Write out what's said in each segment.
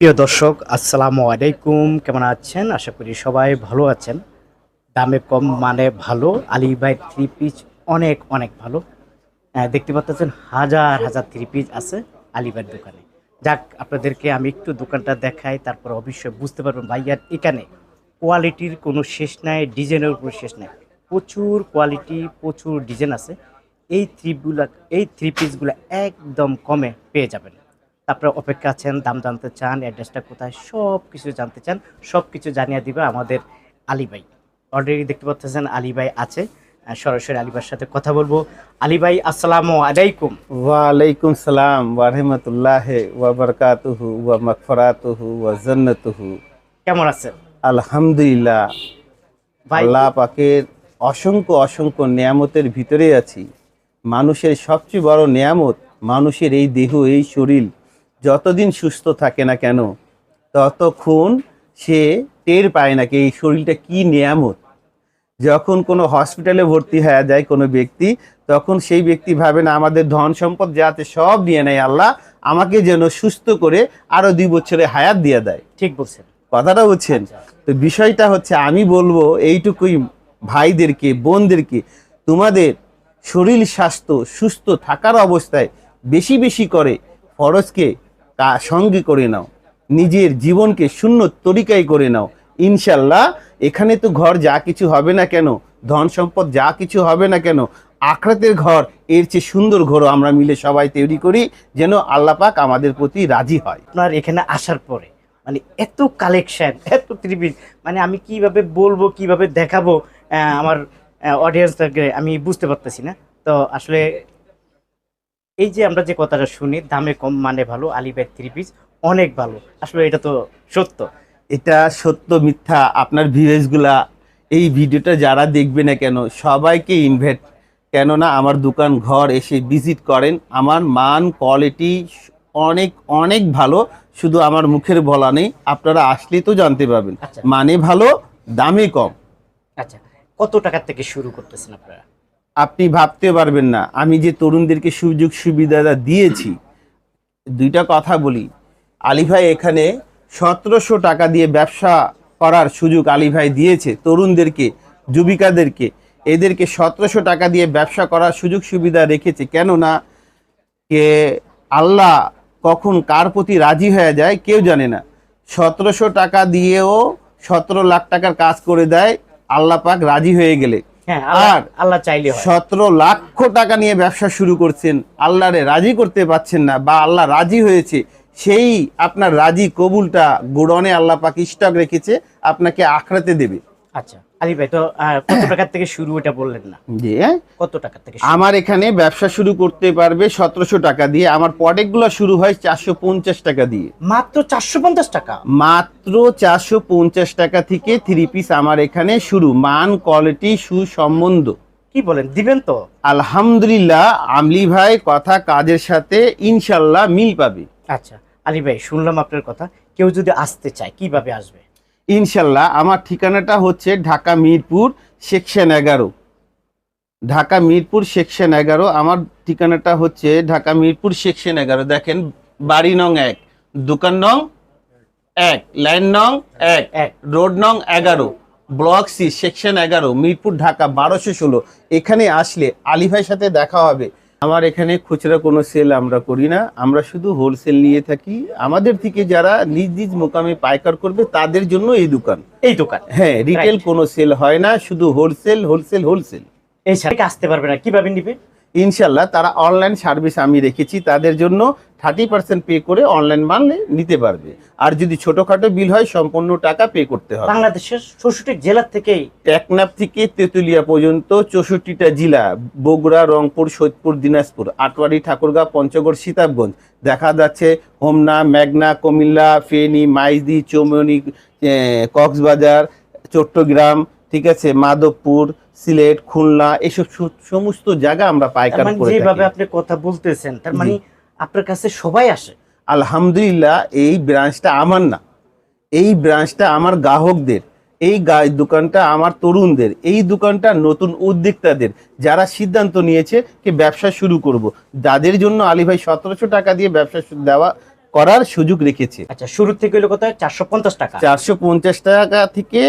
প্রিয় দর্শক, আসসালামু আলাইকুম। কেমন আছেন? আশা করি সবাই ভালো আছেন। দামে কম মানে ভালো, আলিবাই থ্রি পিস অনেক অনেক ভালো। দেখতে পাচ্ছেন হাজার হাজার থ্রি পিস আছে আলিবাইয়ের দোকানে। যাক, আপনাদেরকে আমি একটু দোকানটা দেখাই, তারপর অবশ্যই বুঝতে পারবেন ভাইয়ার এখানে কোয়ালিটির কোনো শেষ নাই, ডিজাইনের কোনো শেষ নাই। প্রচুর কোয়ালিটি, প্রচুর ডিজাইন আছে। এই থ্রিগুলা এই থ্রি পিসগুলো একদম কমে পেয়ে যাবেন। তারপরে অপেক্ষা আছেন দাম জানতে চান অ্যাড্রেসটা কোথায় সব কিছু জানতে চান সব কিছু জানিয়ে দিবে আমাদের আলিবাই অলরেডি দেখতে পাচ্ছেন আলিবাই আছে। সরাসরি আলিবার সাথে কথা বলব। আলিবাই আসসালামু আলাইকুম। ওয়ালাইকুম সালাম ওয়া রহমতুল্লাহ ওয়া বারাকাতুহু ওয়া মাগফিরাতুহু ওয়া জান্নাতুহু। কেমন আছেন? আলহামদুলিল্লাহ। ভাই আল্লাহ পাকের অসংখ্য অসংখ্য নিয়ামতের ভিতরে আছি। মানুষের সবচেয়ে বড় নিয়ামত মানুষের এই দেহ এই শরীর যতদিন সুস্থ থাকে না কেন ততক্ষণ সে টের পায় না কি এই শরীরটা কি নিয়ামত। যখন কোনো হসপিটালে ভর্তি হয়ে যায় কোনো ব্যক্তি তখন সেই ব্যক্তি ভাবে না আমাদের ধন সম্পদ যাতে সব নিয়ে নেয় আল্লাহ আমাকে যেন সুস্থ করে আরও দুই বছরে হায়াত দিয়ে দেয়। ঠিক বলছেন। কথাটা বুঝছেন তো বিষয়টা হচ্ছে আমি বলব এইটুকুই ভাইদেরকে বোনদেরকে তোমাদের শরীর স্বাস্থ্য সুস্থ থাকার অবস্থায় বেশি বেশি করে ফরজকে কা- সঙ্গে করে নাও। নিজের জীবনকে শূন্য তরিকায় করে নাও। ইনশাল্লাহ, এখানে তো ঘর যা কিছু হবে না কেন, ধন সম্পদ যা কিছু হবে না কেন আখরাতের ঘর, এর চেয়ে সুন্দর ঘরও আমরা মিলে সবাই তৈরি করি যেন আল্লাপাক আমাদের প্রতি রাজি হয়। আপনার এখানে আসার পরে মানে এত কালেকশন এত ত্রিপিস মানে আমি কীভাবে বলব, কীভাবে দেখাবো আমার অডিয়েন্সটাকে আমি বুঝতে পারতেছি না। তো আসলে এই যে আমরা যে কথাটা শুনি দামে কম মানে ভালো আলিবাই থ্রি পিস অনেক ভালো। আসলে এটা তো সত্য। এটা সত্য মিথ্যা আপনার ভিউজগুলা এই ভিডিওটা যারা দেখবে না কেন সবাইকে ইনভাইট কেননা আমার দোকান ঘর এসে ভিজিট করেন আমার মান কোয়ালিটি অনেক অনেক ভালো শুধু আমার মুখের বলা নেই আপনারা আসলেই তো জানতে পারবেন। আচ্ছা। মানে ভালো দামে কম। আচ্ছা কত টাকার থেকে শুরু করতেছেন আপনারা? আপনি ভাবতে পারবেন না। আমি যে তরুণদেরকে সুযোগ সুবিধাটা দিয়েছি, দুইটা কথা বলি। আলী ভাই এখানে সতেরোশো টাকা দিয়ে ব্যবসা করার সুযোগ আলী ভাই দিয়েছে তরুণদেরকে, যুবিকাদেরকে। এদেরকে সতেরোশো টাকা দিয়ে ব্যবসা করার সুযোগ সুবিধা রেখেছে। কেননা কে আল্লাহ কখন কার প্রতি রাজি হয়ে যায় কেউ জানে না। সতেরোশো টাকা দিয়েও সতেরো লাখ টাকার কাজ করে দেয়, আল্লাহ পাক রাজি হয়ে গেলে। আর আল্লাহ চাইলে সতেরো লক্ষ টাকা নিয়ে ব্যবসা শুরু করছেন আল্লাহরে রাজি করতে পারছেন না বা আল্লাহ রাজি হয়েছে সেই আপনার রাজি কবুলটা গোডনে আল্লাহ পাক স্টক রেখেছে আপনাকে আখড়াতে দেবে। আচ্ছা। আলী ভাই তো কত টাকার থেকে শুরু এটা বললেন না? যে কত টাকা থেকে আমার এখানে ব্যবসা শুরু করতে পারবে সতেরোশো টাকা দিয়ে। আমার প্রোডাক্টগুলো শুরু হয় চারশো পঞ্চাশ টাকা দিয়ে। মাত্র চারশো পঞ্চাশ টাকা? মাত্র চারশো পঞ্চাশ টাকা থেকে থ্রি পিস আমার এখানে শুরু। মান কোয়ালিটি সুসম্বন্ধ। কি বলেন দিবেন তো? আলহামদুলিল্লাহ আমলি ভাই কথা কাজের সাথে ইনশাল্লাহ মিল পাবে। আচ্ছা আলী ভাই শুনলাম আপনার কথা। কেউ যদি আসতে চায় কীভাবে আসবে? ইনশাল্লাহ আমার ঠিকানাটা হচ্ছে ঢাকা মিরপুর সেকশন এগারো। ঢাকা মিরপুর সেকশন এগারো। আমার ঠিকানাটা হচ্ছে ঢাকা মিরপুর সেকশন এগারো। দেখেন বাড়ি নং এক দোকান নং এক লাইন নং এক এক। রোড নং এগারো ব্লক সি সেকশন এগারো মিরপুর ঢাকা বারোশো ষোলো। এখানে আসলে আলী ভাইয়ের সাথে দেখা হবে। আমার এখানে খুচরা কোনো সেল আমরা করি না। আমরা শুধু হোলসেল নিয়ে থাকি। আমাদের থেকে যারা নিজ নিজ মোকামে পাইকার করবে তাদের জন্য এই দোকান। এই দোকান? হ্যাঁ রিটেল. কোনো সেল হয় না। শুধু হোলসেল হোলসেল হোলসেল এই সাথে আসতে পারবে না? কীভাবে নিবে? ইনশাল্লাহ তারা অনলাইন সার্ভিস আমি রেখেছি তাদের জন্য থার্টি পার্সেন্ট পে করে অনলাইন মানলে নিতে পারবে। আর যদি ছোটোখাটো বিল হয় সম্পূর্ণ টাকা পে করতে হবে। বাংলাদেশের চৌষট্টি জেলার থেকেই টেকনাফ থেকে তেঁতুলিয়া পর্যন্ত চৌষট্টিটা জেলা বগুড়া রংপুর সৈয়দপুর দিনাজপুর আটোয়ারি ঠাকুরগাঁও পঞ্চগড় সীতাবগঞ্জ দেখা যাচ্ছে হোমনা মেঘনা কুমিল্লা ফেনী মাইজদি চৌমনি কক্সবাজার চট্টগ্রাম ঠিক আছে মাধবপুর সিলেট খুলনা এসব সমস্ত জায়গা আমরা পাইকার মানে করে যেভাবে আপনি কথা বলতেছেন তার মানে আপনার কাছে সবাই আসে? আলহামদুলিল্লাহ এই ব্রাঞ্চটা আমার না। এই ব্রাঞ্চটা আমার গ্রাহকদের এই দোকানটা আমার তরুণদের এই দোকানটা নতুন উদ্যোক্তাদের যারা সিদ্ধান্ত নিয়েছে কি ব্যবসা শুরু করব। যাদের জন্য আলী ভাই সতেরোশো টাকা দিয়ে ব্যবসা দেওয়া করার সুযোগ রেখেছে। আচ্ছা শুরু থেকে হলো কত? চারশো পঞ্চাশ টাকা। চারশো পঞ্চাশ টাকা থেকে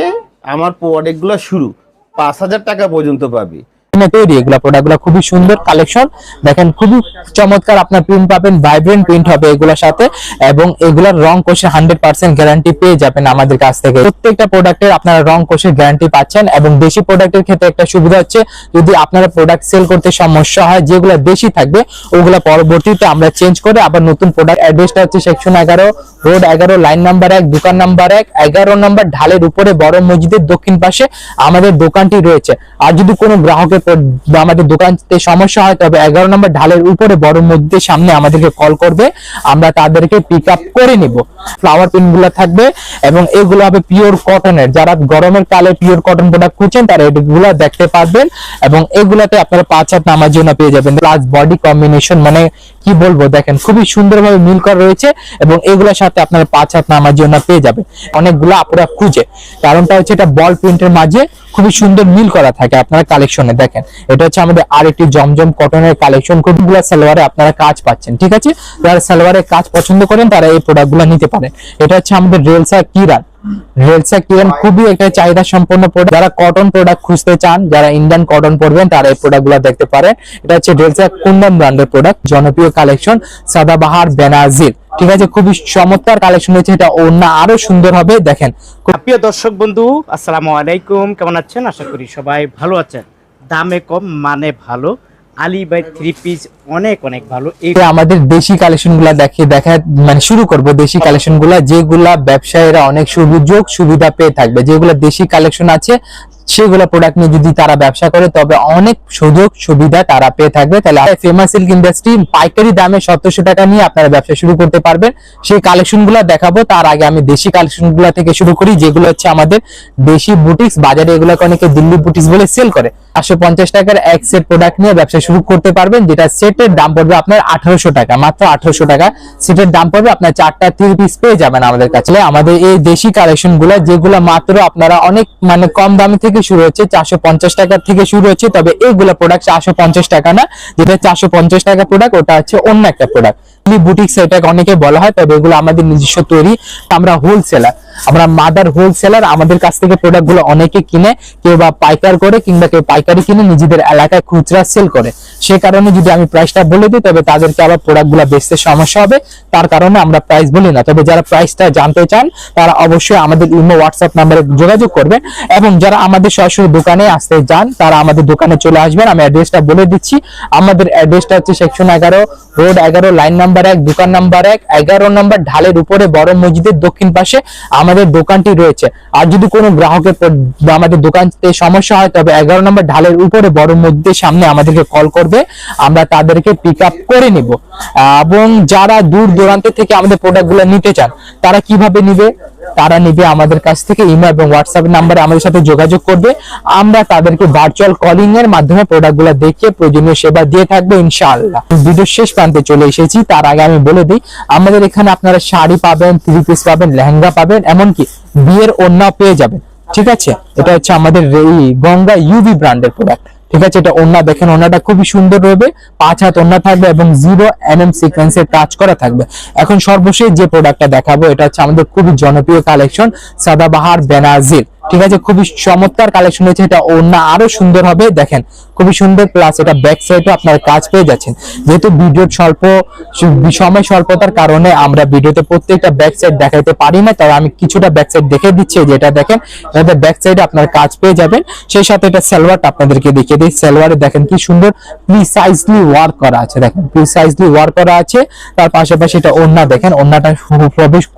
আমার প্রোডাক্টগুলো শুরু। পাঁচ হাজার টাকা পর্যন্ত পাবে। মেশিনে তৈরি। এগুলো প্রোডাক্টগুলো খুবই সুন্দর কালেকশন দেখেন খুবই চমৎকার আপনার প্রিন্ট পাবেন ভাইব্রেন্ট প্রিন্ট হবে এগুলোর সাথে। এবং এগুলোর রং কোষে হান্ড্রেড পার্সেন্ট গ্যারান্টি পেয়ে যাবেন আমাদের কাছ থেকে। প্রত্যেকটা প্রোডাক্টের আপনারা রং কোষের গ্যারান্টি পাচ্ছেন এবং দেশি প্রোডাক্টের ক্ষেত্রে একটা সুবিধা হচ্ছে, যদি আপনারা প্রোডাক্ট সেল করতে সমস্যা হয়, যেগুলো দেশি থাকবে, ওগুলো পরবর্তীতে আমরা চেঞ্জ করে আবার নতুন প্রোডাক্ট অ্যাড্রেসটা হচ্ছে সেকশন এগারো রোড এগারো লাইন নাম্বার এক, দোকান নাম্বার এক, এগারো নম্বর ঢালের উপরে বড় মসজিদের দক্ষিণ পাশে আমাদের দোকানটি রয়েছে। আর যদি কোনো গ্রাহকের আমাদের দোকানতে সমস্যা হয়, তবে এগারো নম্বর ঢালের উপরে বড় মসজিদের সামনে আমাদেরকে কল করবে। আমরা তাদেরকে পিক আপ করে নিব। ফ্লাওয়ার পিনগুলো থাকবে এবং এগুলো হবে পিওর কটনের যারা গরমের কালে পিওর কটন প্রোডাক্ট খুঁজছেন, তারা এগুলো দেখতে পারবেন। এবং এগুলাতে আপনারা পাঁচ হাত নামার জন্য পেয়ে যাবেন। প্লাস বডি কম্বিনেশন মানে কি বলব, দেখেন, খুবই সুন্দরভাবে মিল করা রয়েছে এবং এগুলোর সাথে আপনারা পাঁচ হাত নামার জন্য পেয়ে যাবে। অনেকগুলো আপনারা খুঁজে। কারণটা হচ্ছে এটা বল প্রিন্টের মাঝে খুবই সুন্দর মিল করা থাকে আপনারা কালেকশনে দেখেন। এটা হচ্ছে আমাদের আরেকটি জমজম কটনের কালেকশন খুবগুলো সালোয়ারে আপনারা কাজ পাচ্ছেন, ঠিক আছে? যারা সালোয়ারের কাজ পছন্দ করেন, তারা এই প্রোডাক্টগুলো নিতে পারেন। এটা হচ্ছে আমাদের রেলসা কিরান রেলসা কিরান খুবই একটা চাহিদা সম্পন্ন প্রোডাক্ট যারা কটন প্রোডাক্ট খুঁজতে চান যারা ইন্ডিয়ান কটন পরবেন তারা এই প্রোডাক্টগুলো দেখতে পারেন। এটা হচ্ছে রেলসা কুন্দন ব্র্যান্ডের প্রোডাক্ট জনপ্রিয় কালেকশন সাদাবাহার বেনাজির ঠিক আছে খুবই চমৎকার কালেকশন হয়েছে এটা অন্য আরও সুন্দর হবে দেখেন। প্রিয় দর্শক বন্ধু আসসালামু আলাইকুম। কেমন আছেন? আশা করি সবাই ভালো আছেন। দামে কম মানে ভালো। আলী বাই থ্রি পিস অনেক অনেক ভালো। এটা আমাদের দেশি কালেকশনগুলা দেখে, দেখা মানে শুরু করব দেশি কালেকশনগুলা যেগুলা ব্যবসায়ীরা অনেক সুযোগ সুবিধা পেয়ে থাকবে। যেগুলা দেশি কালেকশন আছে সেগুলো প্রোডাক্ট নিয়ে যদি তারা ব্যবসা করে, তবে অনেক সুযোগ সুবিধা তারা পেয়ে থাকবে। তাহলে ফেমাস সিল্ক ইন্ডাস্ট্রি পাইকারি দামে সতেরোশো টাকা নিয়ে আপনারা ব্যবসা শুরু করতে পারবেন। সেই কালেকশনগুলা দেখাবো, তার আগে আমি দেশি কালেকশনগুলা থেকে শুরু করি, যেগুলো হচ্ছে আমাদের দেশি বুটিক্স বাজারে এগুলোকে অনেকে দিল্লি বুটিক্স বলে সেল করে। পাঁচশো পঞ্চাশ টাকার এক সেট প্রোডাক্ট নিয়ে ব্যবসা শুরু করতে পারবেন, যেটা সেটের দাম পড়বে আপনার আঠারোশো টাকা, মাত্র আঠারোশো টাকা। সেটের দাম পড়বে আপনার চারটা থ্রি পিস পেয়ে যাবেন আমাদের কাছে। আমাদের এই দেশি কালেকশনগুলা, যেগুলো মাত্র আপনারা অনেক মানে কম দামে থেকে শুরু হচ্ছে চারশো পঞ্চাশ টাকার থেকে শুরু হচ্ছে, তবে এইগুলো প্রোডাক্ট চারশো পঞ্চাশ টাকা না। যেটা চারশো পঞ্চাশ টাকা প্রোডাক্ট ওটা হচ্ছে অন্য একটা প্রোডাক্ট বুটিক এটাকে অনেকে বলা হয়, তবে এগুলো আমাদের নিজস্ব তৈরি। আমরা হোলসেলার আমরা মাদার হোলসেলার আমাদের কাছ থেকে প্রোডাক্টগুলো অনেকে কিনে, কেউ বা পাইকার করে কিংবা কেউ পাইকারি কিনে নিজেদের এলাকায় খুচরা সেল করে। সে কারণে যদি আমি প্রাইসটা বলে দিই, তবে তাদেরকে আবার প্রোডাক্টগুলো বেচতে সমস্যা হবে। তার কারণে আমরা প্রাইস বলি না। তবে যারা প্রাইসটা জানতে চান, তারা অবশ্যই আমাদের ইমো হোয়াটসঅ্যাপ নাম্বারে যোগাযোগ করবেন এবং যারা আমাদের সরাসরি দোকানে আসতে যান, তারা আমাদের দোকানে চলে আসবেন। আমি অ্যাড্রেসটা বলে দিচ্ছি। আমাদের অ্যাড্রেসটা হচ্ছে সেকশন এগারো রোড এগারো লাইন নাম্বার এক, দোকান নাম্বার এক, এগারো নম্বর ঢালের উপরে বড় মসজিদের দক্ষিণ পাশে। আমাদের দোকানটি রয়েছে। আর যদি কোনো গ্রাহকের আমাদের দোকানতে সমস্যা হয়, তবে এগারো নম্বর ঢালের উপরে বড় মসজিদের সামনে আমাদেরকে কল করবে। আমরা তাদেরকে পিক আপ করে নিব। এবং যারা দূর দূরান্ত থেকে আমাদের প্রোডাক্টগুলো নিতে চান, তারা কীভাবে নিবে? তারা নিবে আমাদের কাছ থেকে ইমেল এবং হোয়াটসঅ্যাপ নাম্বারে আমাদের সাথে যোগাযোগ করবে। আমরা তাদেরকে ভার্চুয়াল কলিং এর মাধ্যমে প্রোডাক্টগুলো দেখিয়ে প্রয়োজনীয় সেবা দিয়ে থাকব ইনশাআল্লাহ। ভিডিওর শেষ প্রান্তে চলে এসেছি, তার আগে আমি বলে দিই, আমাদের এখানে আপনারা শাড়ি পাবেন থ্রি পিস পাবেন, লেহেঙ্গা পাবেন এমনকি বিয়ের ওড়না পেয়ে যাবেন, ঠিক আছে? এটা হচ্ছে আমাদের এই গঙ্গা ইউভি ব্র্যান্ডের প্রোডাক্ট ঠিক আছে? এটা ওন্না দেখেন ওন্নাটা খুবই সুন্দর রবে পাঁচ হাত ওন্না থাকবে এবং জিরো এনএম সিকোয়েন্সের কাজ করা থাকবে। এখন সর্বশেষ যে প্রোডাক্টটা দেখাবো, এটা হচ্ছে আমাদের খুবই জনপ্রিয় কালেকশন সাদাবাহার বেনাজির ঠিক আছে, খুবই চমৎকার কালেকশন হয়েছে এটা। ওন্না আরও সুন্দর হবে, দেখেন, খুবই সুন্দর প্লাস এটা ব্যাক সাইডে আপনারা কাজ পেয়ে যাচ্ছেন। যেহেতু ভিডিওর স্বল্প সময় স্বল্পতার কারণে আমরা ভিডিওতে প্রত্যেকটা ব্যাক সাইড দেখাতে পারি না, তবে আমি কিছুটা ব্যাক সাইড দেখে দিচ্ছি যেটা দেখেন এটা ব্যাক সাইডে আপনার কাজ পেয়ে যাবেন। সেই সাথে এটা সালোয়ারটা আপনাদেরকে দেখিয়ে দিই সালোয়ারে দেখেন কি সুন্দর প্রিসাইজলি ওয়ার্ক করা আছে, দেখেন প্রিসাইজলি ওয়ার্ক করা আছে। তার পাশাপাশি এটা ওন্না দেখেন ওন্নাটা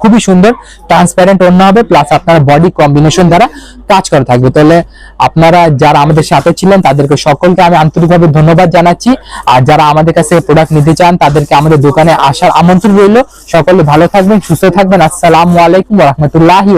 খুবই সুন্দর ট্রান্সপারেন্ট ওন্না হবে প্লাস আপনার বডি কম্বিনেশন দ্বারা কাজ করে থাকবে। তাহলে আপনারা যারা আমাদের সাথে ছিলেন, তাদেরকে সকলকে আমি আন্তরিকভাবে ধন্যবাদ জানাচ্ছি। আর যারা আমাদের কাছে প্রোডাক্ট নিতে চান, তাদেরকে আমাদের দোকানে আসার আমন্ত্রণ রইল। সকলে ভালো থাকবেন, সুস্থ থাকবেন। আসসালামু আলাইকুম রহমতুল্লাহি